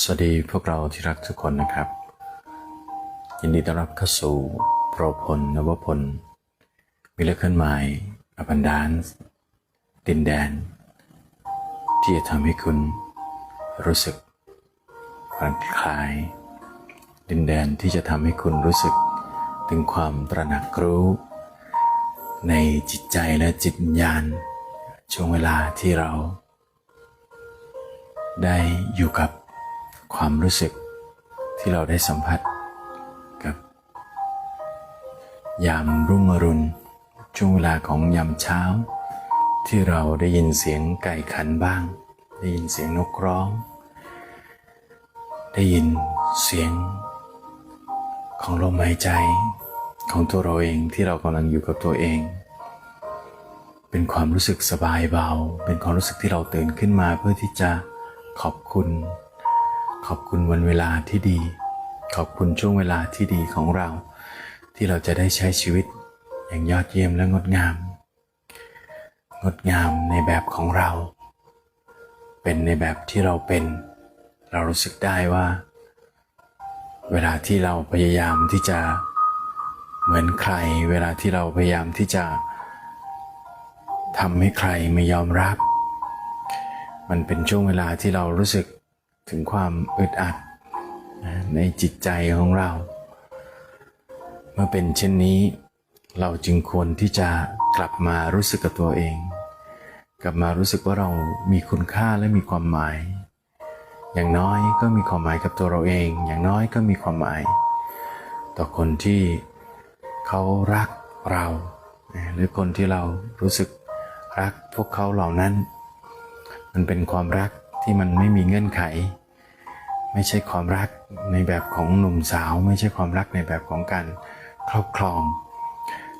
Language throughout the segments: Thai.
สวัสดีพวกเราที่รักทุกคนนะครับ ยินดีต้อนรับเข้าสู่โปรพลนวพลมิเลเคิลไมอบันดานซ์ดินแดน ที่จะทำให้คุณรู้สึกผ่อนคลาย ดินแดนที่จะทำให้คุณรู้สึกถึงความตระหนักรู้ ในจิตใจและจิตวิญญาณ ช่วงเวลาที่เรา ได้อยู่กับ ความรู้สึกที่เราได้สัมผัสกับ ยามรุ่งอรุณช่วงเวลาของยามเช้า ที่เราได้ยินเสียงไก่ขันบ้าง ได้ยินเสียงนกร้อง ได้ยินเสียง ของลมหายใจของตัวเราเองที่เรากำลังอยู่กับตัวเอง เป็นความรู้สึกสบายเบา เป็นความรู้สึกที่เราตื่นขึ้นมาเพื่อที่จะขอบคุณ ขอบคุณวันเวลาที่ดี ขอบคุณช่วงเวลาที่ดีของเรา ที่เราจะได้ใช้ชีวิตอย่างยอดเยี่ยมและงดงาม งดงามในแบบของเรา เป็นในแบบที่เราเป็น เรารู้สึกได้ว่า เวลาที่เราพยายามที่จะเหมือนใคร เวลาที่เราพยายามที่จะทำให้ใครไม่ยอมรับ มันเป็นช่วงเวลาที่เรารู้สึก ถึงความอึดอัดในจิตใจของเรา เมื่อเป็นเช่นนี้ เราจึงควรที่จะกลับมารู้สึกกับตัวเอง กลับมารู้สึกว่าเรามีคุณค่าและมีความหมาย อย่างน้อยก็มีความหมายกับตัวเราเอง อย่างน้อยก็มีความหมาย ต่อคนที่เขารักเรา หรือคนที่เรารู้สึกรักพวกเขาเหล่านั้น มันเป็นความรักที่มันไม่มีเงื่อนไข ไม่ใช่ความรักในแบบของหนุ่มสาว ไม่ใช่ความรักในแบบของการครอบครอง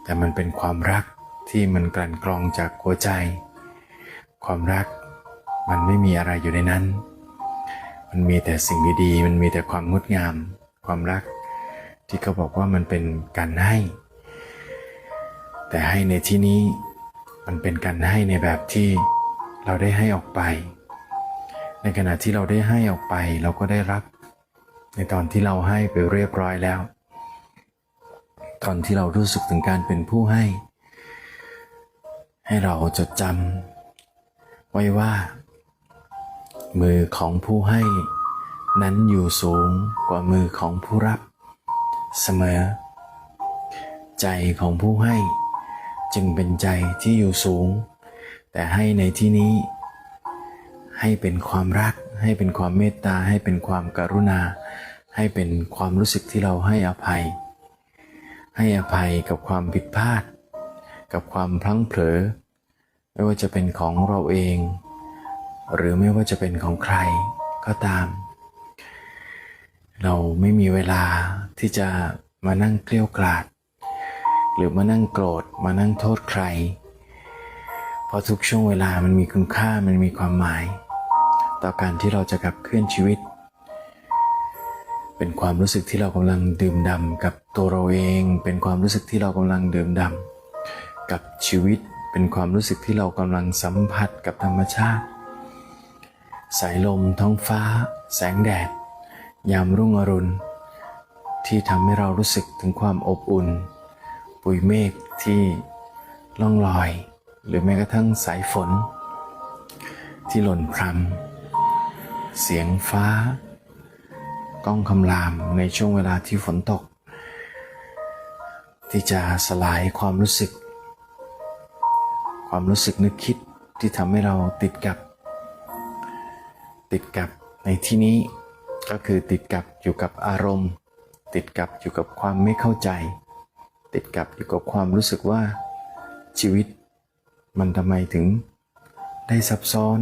แต่มันเป็นความรักที่มันกลั่นกรองจากหัวใจ ความรักมันไม่มีอะไรอยู่ในนั้น มันมีแต่สิ่งดีๆ มันมีแต่ความงดงาม ความรักที่เขาบอกว่ามันเป็นการให้ แต่ให้ในที่นี้มันเป็นการให้ในแบบที่เราได้ให้ออกไป ในขณะที่เราได้ให้ออกไปเราก็ได้รับ ในตอนที่เราให้ไปเรียบร้อยแล้ว ตอนที่เรารู้สึกถึงการเป็นผู้ให้ ให้เราจดจำไว้ว่า มือของผู้ให้ นั้นอยู่สูงกว่ามือของผู้รับ เสมอ ใจของผู้ให้ จึงเป็นใจที่อยู่สูง แต่ให้ในที่นี้ ให้เป็นความรัก ให้เป็นความเมตตา ให้เป็นความกรุณา ให้เป็นความรู้สึกที่เราให้อภัย ให้อภัยกับความผิดพลาด กับความพลั้งเผลอ ไม่ว่าจะเป็นของเราเอง หรือไม่ว่าจะเป็นของใครก็ตาม เราไม่มีเวลาที่จะมานั่งเกลี้ยกล่อดหรือมานั่งโกรธมานั่งโทษใคร เพราะทุกช่วงเวลามันมีคุณค่ามันมีความหมาย ต่อการที่เราจะขับเคลื่อนชีวิต เป็นความรู้สึกที่เรากำลังดื่มด่ำกับตัวเราเอง เป็นความรู้สึกที่เรากำลังดื่มด่ำกับชีวิต เป็นความรู้สึกที่เรากำลังสัมผัสกับธรรมชาติ สายลมท้องฟ้า แสงแดด ยามรุ่งอรุณ ที่ทำให้เรารู้สึกถึงความอบอุ่น ปุยเมฆที่ล่องลอย หรือแม้กระทั่งสายฝนที่หล่นพรำ เสียงฟ้า ก้องคำรามในช่วงเวลาที่ฝนตก ที่จะสลายความรู้สึก ความรู้สึกนึกคิดที่ทำให้เราติดกับ ติดกับในที่นี้ก็คือติดกับอยู่กับอารมณ์ ติดกับอยู่กับความไม่เข้าใจ ติดกับอยู่กับความรู้สึกว่าชีวิต มันทำไมถึงได้ซับซ้อน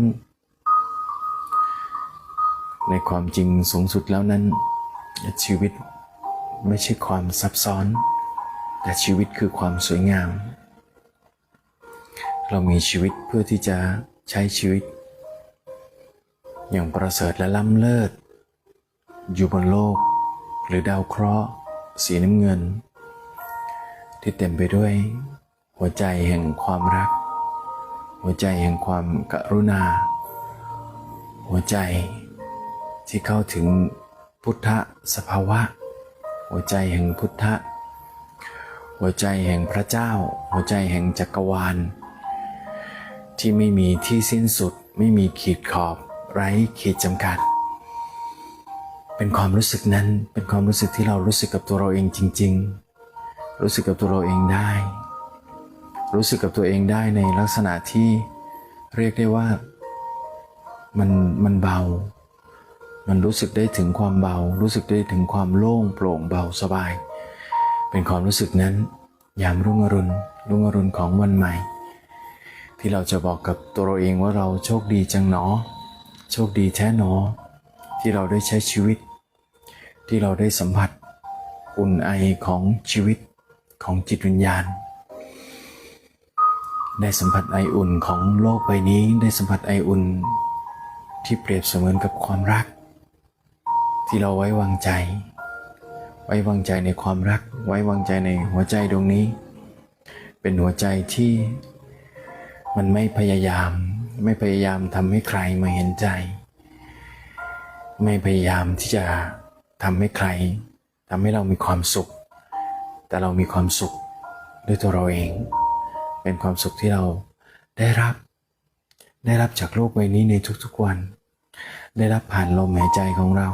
ในความจริงสูงสุดแล้วนั้น ชีวิตไม่ใช่ความซับซ้อน แต่ชีวิตคือความสวยงาม เรามีชีวิตเพื่อที่จะใช้ชีวิต อย่างประเสริฐและล้ำเลิศ อยู่บนโลก หรือดาวเคราะห์ สีน้ำเงิน ที่เต็มไปด้วย หัวใจแห่งความรัก หัวใจแห่งความกรุณา หัวใจ ที่เข้าถึงพุทธสภาวะ หัวใจแห่งพุทธ หัวใจแห่งพระเจ้า หัวใจแห่งจักรวาล ที่ไม่มีที่สิ้นสุดไม่มีขีดขอบ ไร้ขีดจำกัด เป็นความรู้สึกนั้นเป็นความรู้สึกที่เรารู้สึกกับตัวเราเองจริง ๆ รู้สึกกับตัวเราเองได้ รู้สึกกับตัวเองได้ในลักษณะที่เรียกได้ว่ามันมันเบา มันรู้สึกได้ถึงความเบา รู้สึกได้ถึงความโล่งโปร่งเบาสบาย เป็นความรู้สึกนั้น ยามรุ่งอรุณ รุ่งอรุณของวันใหม่ ที่เราจะบอกกับตัวเราเองว่าเราโชคดีจังหนอ โชคดีแท้หนอ ที่เราได้ใช้ชีวิต ที่เราได้สัมผัส อุ่นไอของชีวิตของจิตวิญญาณ ได้สัมผัสไออุ่นของโลกใบนี้ ได้สัมผัสไออุ่นที่เปรียบเสมือนกับความรัก ที่เราไว้วางใจ ไว้วางใจในความรัก ไว้วางใจในหัวใจดวงนี้ เป็นหัวใจที่มันไม่พยายาม ไม่พยายามทำให้ใครมาเห็นใจ ไม่พยายามที่จะทำให้ใครทำให้เรามีความสุข แต่เรามีความสุขด้วยตัวเราเอง เป็นความสุขที่เราได้รับ ได้รับจากโลกใบนี้ในทุกๆวัน ได้รับผ่านลมหายใจของเรา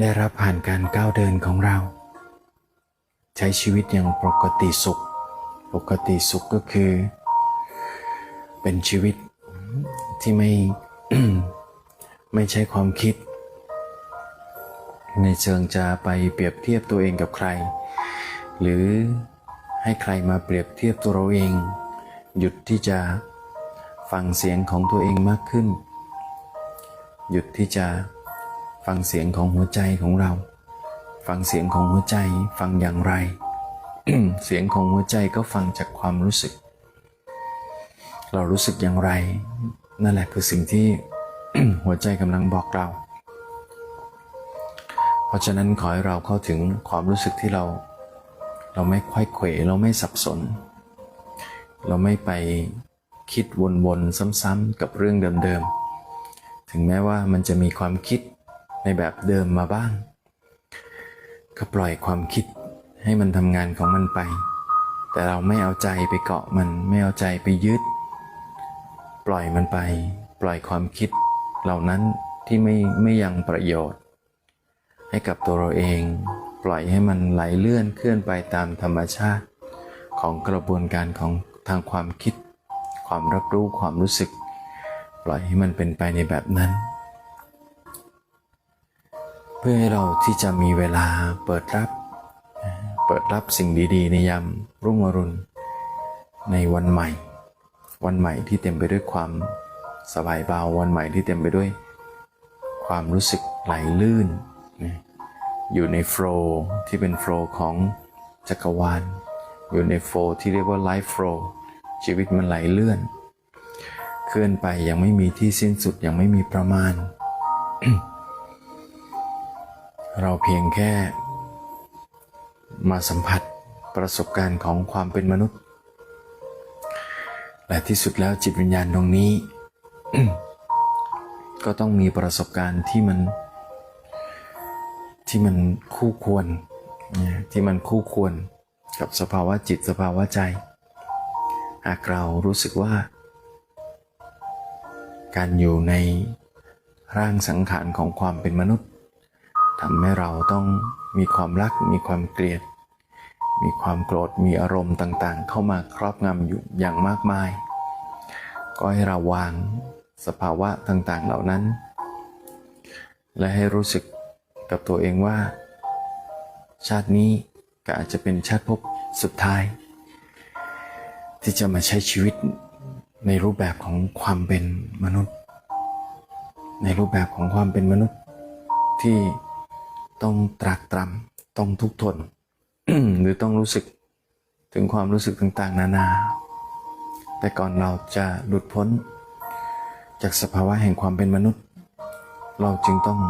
ได้รับผ่านการก้าวเดินของเรา ใช้ชีวิตอย่างปกติสุข ปกติสุขก็คือ เป็นชีวิตที่ไม่ไม่ใช่ความคิด ในเชิงจะไปเปรียบเทียบตัวเองกับใคร หรือให้ใครมาเปรียบเทียบตัวเราเอง หยุดที่จะฟังเสียงของตัวเองมากขึ้น หยุดที่จะ ฟังเสียงของหัวใจของเรา ฟังเสียงของหัวใจฟังอย่างไร เสียงของหัวใจก็ฟังจากความรู้สึก เรารู้สึกอย่างไร นั่นแหละคือสิ่งที่หัวใจกำลังบอกเรา เพราะฉะนั้นขอให้เราเข้าถึงความรู้สึกที่เรา เราไม่ค่อยเขวเราไม่สับสน เราไม่ไปคิดวนๆซ้ำๆกับเรื่องเดิมๆ ถึงแม้ว่ามันจะมีความคิด ในแบบเดิมมาบ้าง ก็ปล่อยความคิดให้มันทำงานของมันไป แต่เราไม่เอาใจไปเกาะมันไม่เอาใจไปยึด ปล่อยมันไป ปล่อยความคิดเหล่านั้นที่ไม่ไม่ยังประโยชน์ ให้กับตัวเราเอง ปล่อยให้มันไหลเลื่อนเคลื่อนไปตามธรรมชาติ ของกระบวนการของทางความคิด ความรับรู้ความรู้สึก ปล่อยให้มันเป็นไปในแบบนั้น เพื่อให้เราที่จะมีเวลาเปิดรับ เปิดรับสิ่งดีๆ ในยามรุ่งอรุณ ในวันใหม่ วันใหม่ที่เต็มไปด้วยความสบายเบาวันใหม่ที่เต็มไปด้วย ความรู้สึกไหลลื่น อยู่ในโฟล์ที่เป็นโฟล์ของจักรวาล อยู่ในโฟล์ที่เรียกว่าไลฟ์โฟล์ชีวิตมันไหลเลื่อน เคลื่อนไปยังไม่มีที่สิ้นสุดยังไม่มีประมาณ เราเพียงแค่ มาสัมผัสประสบการณ์ของความเป็นมนุษย์ และที่สุดแล้วจิตวิญญาณตรงนี้ ก็ต้องมีประสบการณ์ที่มัน ที่มันคู่ควร ที่มันคู่ควรกับสภาวะจิตสภาวะใจ หากเรารู้สึกว่า การอยู่ในร่างสังขารของความเป็นมนุษย์ ทำให้เราต้องมีความรัก มีความเกลียด มีความโกรธมีอารมณ์ต่างๆ เข้ามาครอบงำอยู่อย่างมากมาย ก็ให้เราวางสภาวะต่างๆ เหล่านั้น และให้รู้สึกกับตัวเองว่า ชาตินี้ก็อาจจะเป็นชาติภพสุดท้าย ที่จะมาใช้ชีวิตในรูปแบบของความเป็นมนุษย์ ในรูปแบบของความเป็นมนุษย์ที่ ต้องตรากตรำต้องทุกขทน หรือต้องรู้สึกถึงความรู้สึกต่างๆ นานา แต่ก่อนเราจะหลุดพ้น จากสภาวะแห่งความเป็นมนุษย์ เราจึงต้อง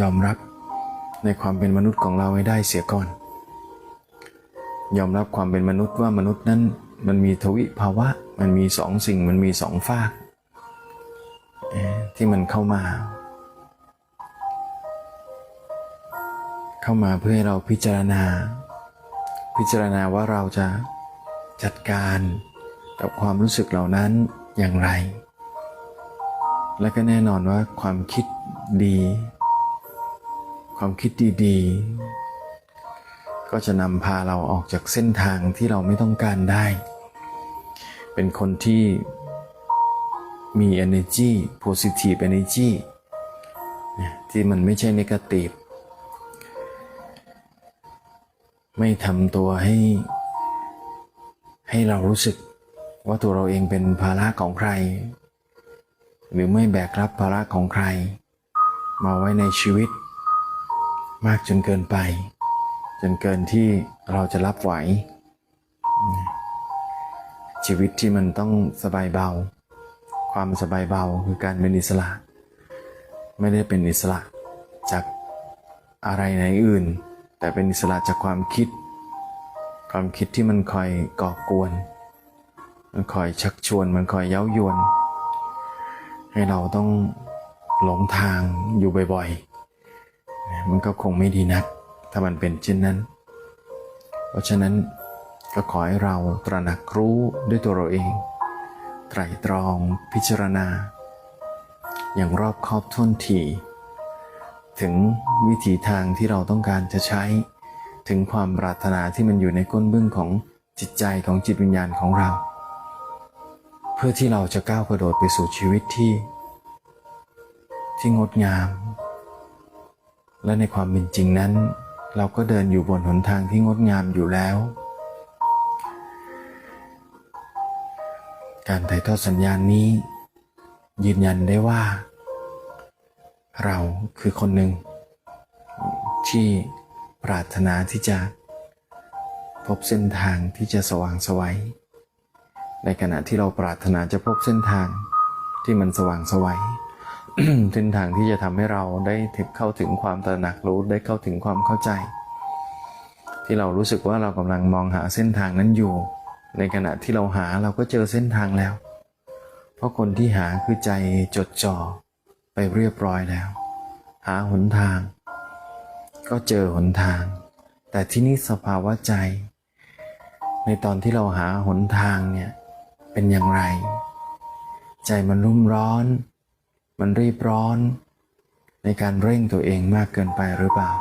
ยอมรับในความเป็นมนุษย์ของเราให้ได้เสียก่อน ยอมรับความเป็นมนุษย์ว่ามนุษย์นั้นมันมีทวิภาวะ มันมีสองสิ่ง มันมีสองฝากที่มันเข้ามา เข้ามาเพื่อให้เราพิจารณา พิจารณาว่าเราจะจัดการกับความรู้สึกเหล่านั้นอย่างไร และก็แน่นอนว่าความคิดดี ความคิดดีๆ ก็จะนำพาเราออกจากเส้นทางที่เราไม่ต้องการได้ เป็นคนที่มี energy positive energy ที่มันไม่ใช่ negative ไม่ทำตัวให้ ให้เรารู้สึกว่าตัวเราเองเป็นภาระของใคร หรือไม่แบกรับภาระของใคร มาไว้ในชีวิต มากจนเกินไป จนเกินที่เราจะรับไหว ชีวิตที่มันต้องสบายเบา ความสบายเบาคือการเป็นอิสระ ไม่ได้เป็นอิสระจากอะไรไหนอื่น แต่เป็นอิสระจากความคิด ความคิดที่มันคอยก่อกวน มันคอยชักชวน มันคอยเย้ายวน ให้เราต้องหลงทางอยู่บ่อยๆ มันก็คงไม่ดีนัก ถ้ามันเป็นเช่นนั้น เพราะฉะนั้นก็ขอให้เราตระหนักรู้ด้วยตัวเราเอง ไตรตรองพิจารณา อย่างรอบคอบท่วนที ถึงวิถีทางที่เราต้องการจะใช้ ถึงความปรารถนาที่มันอยู่ในก้นบึ้งของจิตใจของจิตวิญญาณของเรา เพื่อที่เราจะก้าวกระโดดไปสู่ชีวิตที่ ที่งดงาม และในความเป็นจริงนั้น เราก็เดินอยู่บนหนทางที่งดงามอยู่แล้ว การถ่ายทอดสัญญาณนี้ ยืนยันได้ว่า เราคือคนหนึ่งที่ปรารถนาที่จะพบเส้นทางที่จะสว่างสวัย ในขณะที่เราปรารถนาจะพบเส้นทางที่มันสว่างสวัยเส้นทางที่จะทำให้เราได้เข้าถึงความตระหนักรู้ได้เข้าถึงความเข้าใจ ที่เรารู้สึกว่าเรากำลังมองหาเส้นทางนั้นอยู่ ในขณะที่เราหาเราก็เจอเส้นทางแล้ว เพราะคนที่หาคือใจจดจ่อ ไปเรียบร้อยแล้ว หาหนทาง ก็เจอหนทาง แต่ที่นี่สภาวะใจ ในตอนที่เราหาหนทางเนี่ยเป็นอย่างไร ใจมันรุ่มร้อน มันรีบร้อน ในการเร่งตัวเองมากเกินไปหรือเปล่า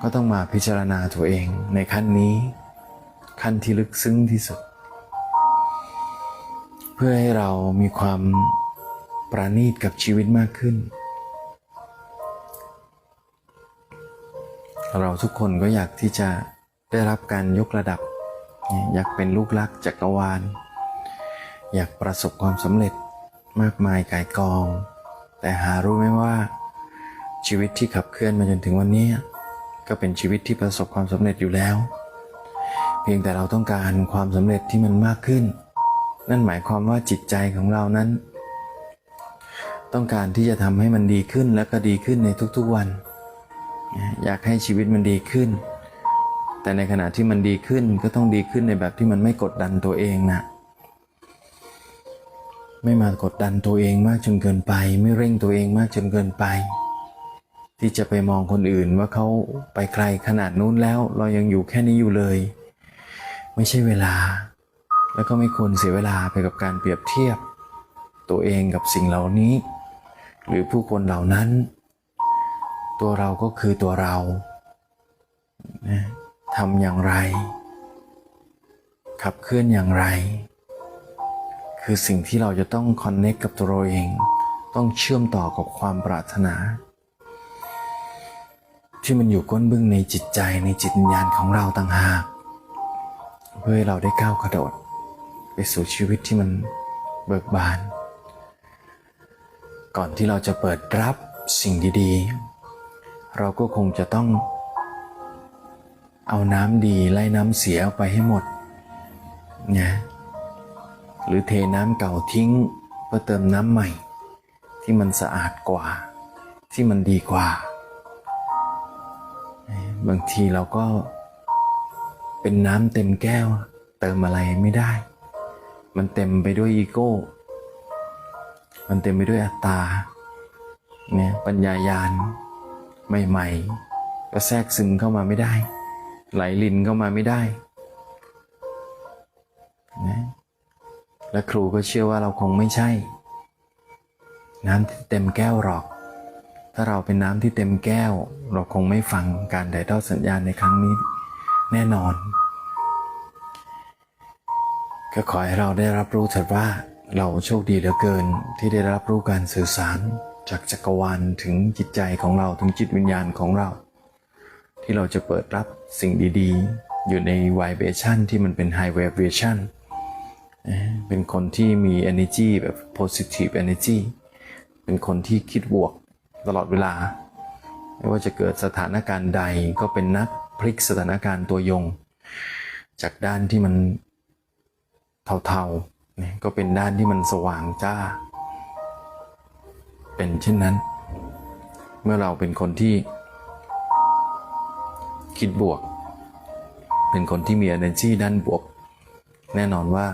ก็ต้องมาพิจารณาตัวเองในขั้นนี้ ขั้นที่ลึกซึ้งที่สุด เพื่อให้เรามีความ ประณีตกับชีวิตมากขึ้น เราทุกคนก็อยากที่จะได้รับการยกระดับ อยากเป็นลูกรักจักรวาล อยากประสบความสำเร็จมากมายกายกอง แต่หารู้ไหมว่าชีวิตที่ขับเคลื่อนมาจนถึงวันนี้ ก็เป็นชีวิตที่ประสบความสำเร็จอยู่แล้ว เพียงแต่เราต้องการความสำเร็จที่มันมากขึ้น นั่นหมายความว่าจิตใจของเรานั้น ต้องการที่จะทำให้มันดีขึ้นและก็ดีขึ้นในทุกๆวัน อยากให้ชีวิตมันดีขึ้น แต่ในขณะที่มันดีขึ้นก็ต้องดีขึ้นในแบบที่มันไม่กดดันตัวเองนะไม่มากดดันตัวเองมากจนเกินไป ไม่เร่งตัวเองมากจนเกินไป ที่จะไปมองคนอื่นว่าเขาไปไกลขนาดนู้นแล้ว เรายังอยู่แค่นี้อยู่เลย ไม่ใช่เวลา แล้วก็ไม่ควรเสียเวลาไปกับการเปรียบเทียบ ตัวเองกับสิ่งเหล่านี้ หรือผู้คนเหล่านั้น ตัวเราก็คือตัวเราทำอย่างไร ขับเคลื่อนอย่างไร คือสิ่งที่เราจะต้องคอนเน c t กับตัวเราเอง ต้องเชื่อมต่อกับความปรารถนา ที่มันอยู่ก้นบึ้งในจิตใจในจิตวิญญาณของเราต่างหาก เพื่อให้เราได้ก้าวกระโดด ไปสู่ชีวิตที่มันเบิกบาน ก่อนที่เราจะเปิดรับสิ่งดี ๆ เราก็คงจะต้อง เอาน้ำดีไล่น้ำเสียออกไปให้หมดนะหรือเทน้ำเก่าทิ้งเพื่อเติมน้ำใหม่ ที่มันสะอาดกว่า ที่มันดีกว่า บางทีเราก็เป็นน้ำเต็มแก้ว เติมอะไรไม่ได้ มันเต็มไปด้วยอีโก้ มันเต็มไปด้วยอัตตาเนี่ยปัญญายาณใหม่ก็แทรกซึมเข้ามาไม่ได้ ไหลลินเข้ามาไม่ได้นะและครูก็เชื่อว่าเราคงไม่ใช่ น้ำที่เต็มแก้วหรอก ถ้าเราเป็นน้ำที่เต็มแก้ว เราคงไม่ฟังการถ่ายทอดสัญญาณในครั้งนี้แน่นอน ก็ขอให้เราได้รับรู้เถิดว่า เราโชคดีเหลือเกินที่ได้รับรู้การสื่อสารจากจักรวาลถึงจิตใจของเราถึงจิตวิญญาณของเรา ที่เราจะเปิดรับสิ่งดีๆ อยู่ใน vibration ที่มันเป็น high vibration นเป็นคนที่มี energy แบบ positive energy เป็นคนที่คิดบวกตลอดเวลา ไม่ว่าจะเกิดสถานการณ์ใดก็เป็นนักพลิกสถานการณ์ตัวยง จากด้านที่มันเทาๆ นี่ก็เป็นด้านที่มันสว่างจ้า เป็นเช่นนั้น เมื่อเราเป็นคนที่ คิดบวก เป็นคนที่มี energy ด้านบวก แน่นอนว่า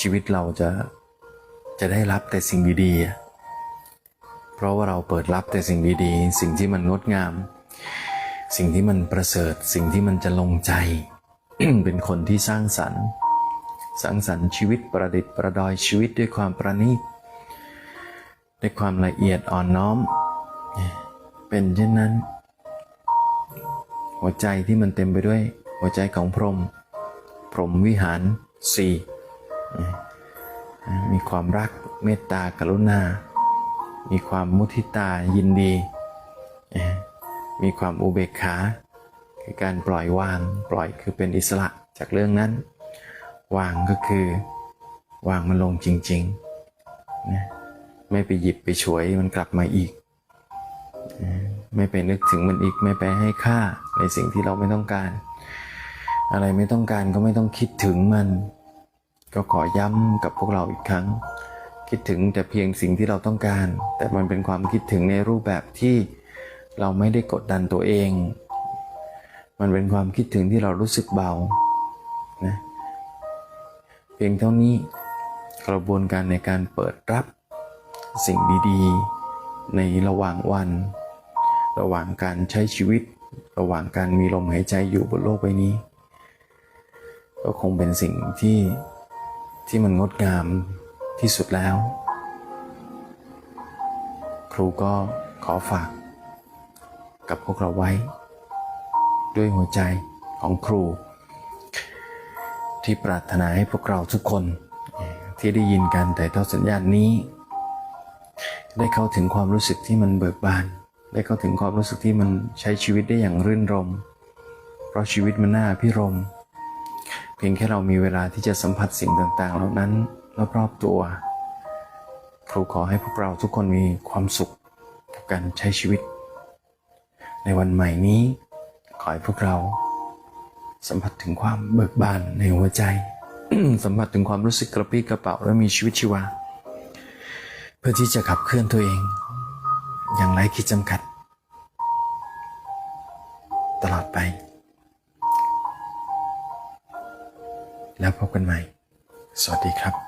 ชีวิตเราจะจะได้รับแต่สิ่งดีๆ เพราะว่าเราเปิดรับแต่สิ่งดีๆ สิ่งที่มันงดงาม สิ่งที่มันประเสริฐ สิ่งที่มันจะลงใจ เป็นคนที่สร้างสรรค์ สร้างสรรค์ชีวิตประดิษฐ์ประดอยชีวิตด้วยความประณีตด้วยความละเอียดอ่อนน้อม เป็นเช่นนั้น หัวใจที่มันเต็มไปด้วยหัวใจของพรหมพรหมวิหารสี่มีความรักเมตตากรุณา มีความมุทิตายินดี มีความอุเบกขา คือการปล่อยวาง ปล่อยคือเป็นอิสระจากเรื่องนั้น วางก็คือ วางมันลงจริงๆนะไม่ไปหยิบไปฉวยมันกลับมาอีก ไม่ไปนึกถึงมันอีก ไม่ไปให้ค่าในสิ่งที่เราไม่ต้องการ อะไรไม่ต้องการก็ไม่ต้องคิดถึงมัน ก็ขอย้ำกับพวกเราอีกครั้ง คิดถึงแต่เพียงสิ่งที่เราต้องการ แต่มันเป็นความคิดถึงในรูปแบบที่เราไม่ได้กดดันตัวเอง มันเป็นความคิดถึงที่เรารู้สึกเบานะ เพียงเท่านี้กระบวนการในการเปิดรับสิ่งดีๆ ในระหว่างวัน ระหว่างการใช้ชีวิต ระหว่างการมีลมหายใจอยู่บนโลกใบนี้ ก็คงเป็นสิ่งที่ที่มันงดงามที่สุดแล้ว ครูก็ขอฝาก กับพวกเราไว้ ด้วยหัวใจของครู ที่ปรารถนาให้พวกเราทุกคน ที่ได้ยินการแต่ายทอดสัญญาณนี้ ได้เข้าถึงความรู้สึกที่มันเบิกบาน ได้เข้าถึงความรู้สึกที่มันใช้ชีวิตได้อย่างรื่นรม เพราะชีวิตมันน่าพิรม เพียงแค่เรามีเวลาที่จะสัมผัสสิ่งต่างๆ เหล่านั้นรอบๆตัว ครูขอให้พวกเราทุกคนมีความสุขกับการใช้ชีวิต ในวันใหม่นี้ขอให้พวกเรา สัมผัสถึงความเบิกบานในหัวใจ สัมผัสถึงความรู้สึกกระปรี้กระเป๋าและมีชีวิตชีวา เพื่อที่จะขับเคลื่อนตัวเอง อย่างไร้ขีดจำกัด ตลอดไป แล้วพบกันใหม่ สวัสดีครับ